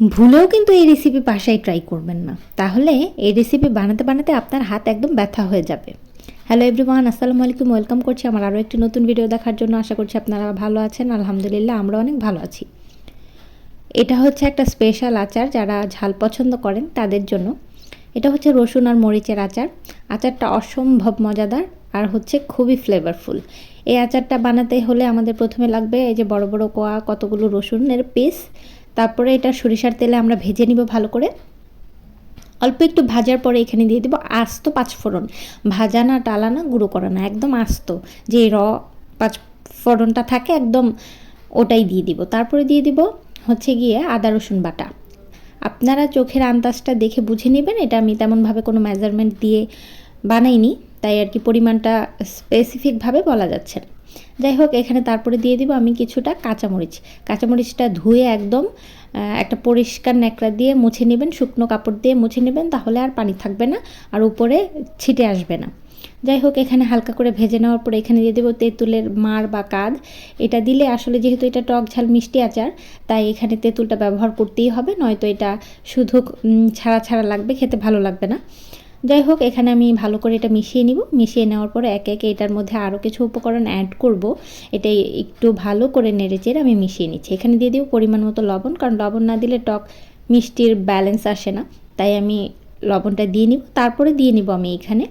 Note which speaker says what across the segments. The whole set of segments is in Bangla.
Speaker 1: ভুলেও কিন্তু এই রেসিপি বাসায় ট্রাই করবেন না। তাহলে এই রেসিপি বানাতে বানাতে আপনার হাত একদম ব্যথা হয়ে যাবে। হ্যালো এভরিওয়ান আসসালামু আলাইকুম ওয়েলকাম করছি আমার আরও একটি নতুন ভিডিও দেখার জন্য। আশা করছি আপনারা ভালো আছেন, আলহামদুলিল্লাহ আমরা অনেক ভালো আছি। এটা হচ্ছে একটা স্পেশাল আচার যারা ঝাল পছন্দ করেন তাদের জন্য। এটা হচ্ছে রসুন আর মরিচের আচার। আচারটা অসম্ভব মজাদার আর হচ্ছে খুবই ফ্লেভারফুল এই আচারটা বানাতে হলে আমাদের প্রথমে লাগবে এই যে বড় বড় কোয়া, কতগুলো রসুনের পিস তারপরে এটা সরিষার তেলে আমরা ভেজে নিব ভালো করে। অল্প একটু ভাজার পরে এখানে দিয়ে দিব আস্ত পাঁচফোড়ন। ভাজা না, টালা না, গুঁড়ো করা না, একদম আস্ত। যে র পাঁচ ফোড়নটা থাকে একদম ওটাই দিয়ে দিব। তারপরে দিয়ে দিব হচ্ছে গিয়ে আদা, রসুন বাটা। আপনারা চোখের আন্দাজটা দেখে বুঝে নেবেন, এটা আমি তেমনভাবে কোনো মেজারমেন্ট দিয়ে বানাইনি, তাই আর কি পরিমাণটা স্পেসিফিকভাবে বলা যাচ্ছে না। যাই হোক, এখানে তারপরে দিয়ে দিব আমি কিছুটা কাঁচামরিচ। কাঁচামরিচটা ধুয়ে একদম একটা পরিষ্কার ন্যাকড়া দিয়ে মুছে নেবেন, শুকনো কাপড় দিয়ে মুছে নেবেন, তাহলে আর পানি থাকবে না আর উপরে ছিটে আসবে না। যাই হোক, এখানে হালকা করে ভেজে নেওয়ার পরে এখানে দিয়ে দেবো তেঁতুলের মার বা কাদ। এটা দিলে আসলে যেহেতু এটা টক ঝাল, মিষ্টি আচার, তাই এখানে তেঁতুলটা ব্যবহার করতেই হবে, নয়তো এটা শুধু ছাড়া ছাড়া লাগবে, খেতে ভালো লাগবে না। যাই হোক, এখানে আমি ভালো করে এটা মিশিয়ে নিব। মিশিয়ে নেওয়ার পরে একে একে এটার মধ্যে আরও কিছু উপকরণ অ্যাড করব। এটা একটু ভালো করে নেড়ে চেড়ে আমি মিশিয়ে নিচ্ছি। এখানে দিয়ে দিব পরিমাণ মতো লবণ, কারণ লবণ না দিলে টক মিষ্টির ব্যালেন্স আসে না। তাই আমি লবণটা দিয়ে নিব। তারপরে দিয়ে নিব আমি এখানে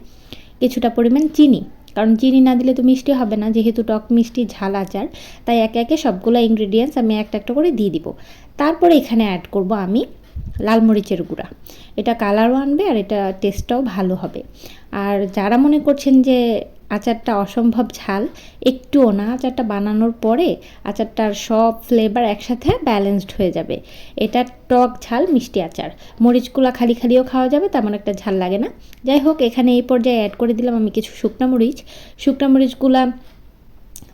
Speaker 1: কিছুটা পরিমাণ চিনি। কারণ চিনি না দিলে তো মিষ্টি হবে না, যেহেতু টক মিষ্টি ঝাল আচার। তাই একে একে সবগুলো ইনগ্রিডিয়েন্টস আমি একটা একটা করে দিয়ে দিব। তারপরে এখানে অ্যাড করব আমি লাল মরিচের গুঁড়া। এটা কালারও আনবে আর এটা টেস্টটাও ভালো হবে। আর যারা মনে করছেন যে আচারটা অসম্ভব ঝাল, একটুও না, আচারটা বানানোর পরে আচারটার সব ফ্লেভার একসাথে ব্যালেন্সড হয়ে যাবে। এটা টক ঝাল, মিষ্টি আচার। মরিচগুলা খালি খালিও খাওয়া যাবে তেমন একটা ঝাল লাগে না। যাই হোক, এখানে এই পর্যায়ে অ্যাড করে দিলাম আমি কিছু শুকনা মরিচ। শুকনা মরিচগুলা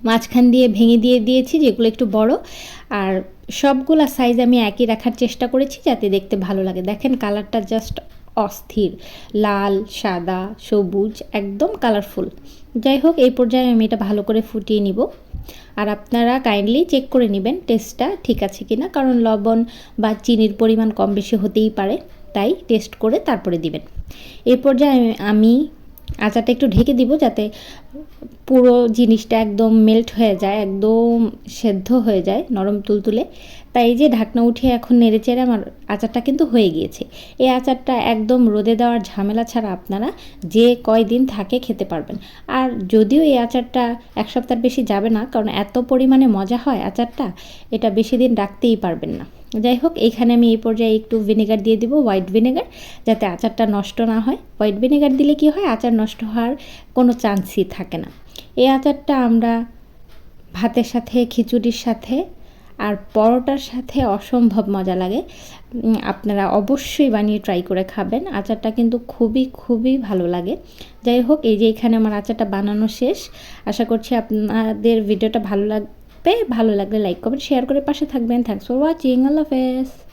Speaker 1: মাঝখান দিয়ে ভেঙে দিয়ে দিয়েছি, যেগুলো একটু বড়। আর সবগুলা সাইজ আমি একই রাখার চেষ্টা করেছি যাতে দেখতে ভালো লাগে। দেখেন কালারটা জাস্ট অস্থির। লাল, সাদা, সবুজ, একদম কালারফুল যাই হোক, এই পর্যায়ে আমি এটা ভালো করে ফুটিয়ে নিব। আর আপনারা কাইন্ডলি চেক করে নেবেন টেস্টটা ঠিক আছে কি না কারণ লবণ বা চিনির পরিমাণ কম বেশি হতেই পারে। তাই টেস্ট করে তারপরে দিবেন। এই পর্যায়ে আমি আচারটা একটু ঢেকে দিব যাতে পুরো জিনিসটা একদম মেল্ট হয়ে যায়, একদম সেদ্ধ হয়ে যায় নরম তুলতুলে। তাই যে ঢাকনা উঠে এখন নেড়ে চেড়ে আমার আচারটা কিন্তু হয়ে গিয়েছে। এই আচারটা একদম রোদে দেওয়ার ঝামেলা ছাড়া আপনারা যে কয়দিন থাকে খেতে পারবেন। আর যদিও এই আচারটা এক সপ্তাহ বেশি যাবে না, কারণ এত পরিমাণে মজা হয় আচারটা, এটা বেশি দিন রাখতেই পারবেন না। যাই হোক, এখানে আমি এই পর্যায়ে একটু ভিনেগার দিয়ে দিব, হোয়াইট ভিনেগার, যাতে আচারটা নষ্ট না হয়। হোয়াইট ভিনেগার দিলে কি হয়? আচার নষ্ট হওয়ার কোনো চান্সই থাকে না। এই আচারটা আমরা ভাতের সাথে, খিচুড়ির সাথে আর পরোটার সাথে অসম্ভব মজা লাগে। আপনারা অবশ্যই বানিয়ে ট্রাই করে খাবেন। আচারটা কিন্তু খুবই খুবই ভালো লাগে। যাই হোক, এই যে এখানে আমার আচারটা বানানো শেষ। আশা করছি আপনাদের ভিডিওটা ভালো লাগবে। ভালো লাগলে লাইক কমেন্ট শেয়ার করে পাশে থাকবেন। থ্যাংকস ফর ওয়াচিং আল্লাহ হাফেজ।